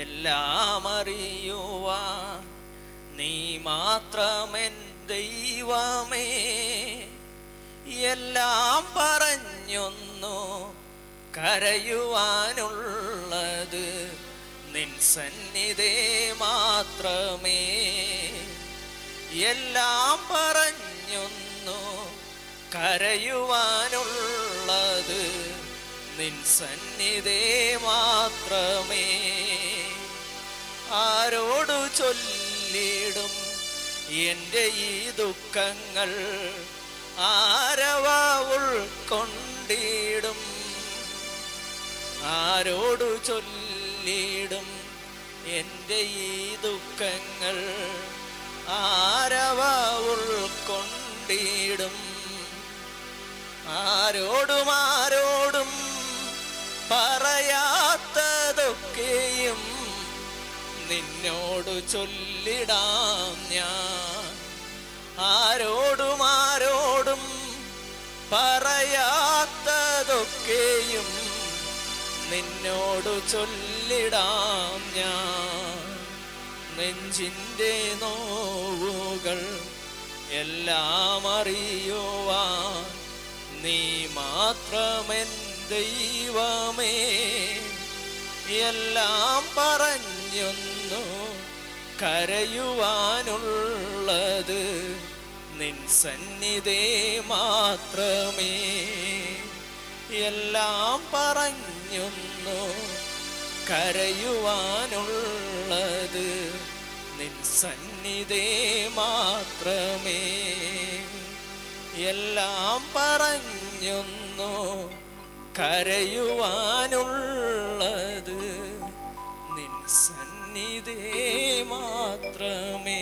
എല്ലാം അറിയുവാൻ നീ മാത്രമെൻ ദൈവമേ. എല്ലാം പറഞ്ഞൊന്നു കരയുവാനുള്ളത് നിൻ സന്നിധേ മാത്രമേ. എല്ലാം പറഞ്ഞൊന്നു കരയുവാനുള്ളത് നിൻ സന്നിധേ മാത്രമേ. ആരോടു ചൊല്ലിടും എന്റെ ഈ ദുഃഖങ്ങൾ ആരവാ ഉൾക്കൊണ്ടിടും? ആരോടു ചൊല്ലിടും എന്റെ ഈ ദുഃഖങ്ങൾ ആരവാ ഉൾക്കൊണ്ടിടും? ആരോടും നിന്നോട് ചൊല്ലിടാം ഞാൻ. ആരോടും ആരോടും പറയാത്തതൊക്കെയും നിന്നോട് ചൊല്ലിടാം ഞാൻ. നെഞ്ചിന്റെ നോവുകൾ എല്ലാം അറിയുവാൻ നീ മാത്രമെൻ ദൈവമേ. എല്ലാം പറഞ്ഞൊന്നു കരയുവാനുള്ളത് നിൻ സന്നിധേ മാത്രമേ. എല്ലാം പറഞ്ഞൊന്നു കരയുവാനുള്ളത് നിൻ സന്നിധേ മാത്രമേ. എല്ലാം പറഞ്ഞൊന്നു കരയുവാനുള്ളത് സന്നിധേ മാത്രമേ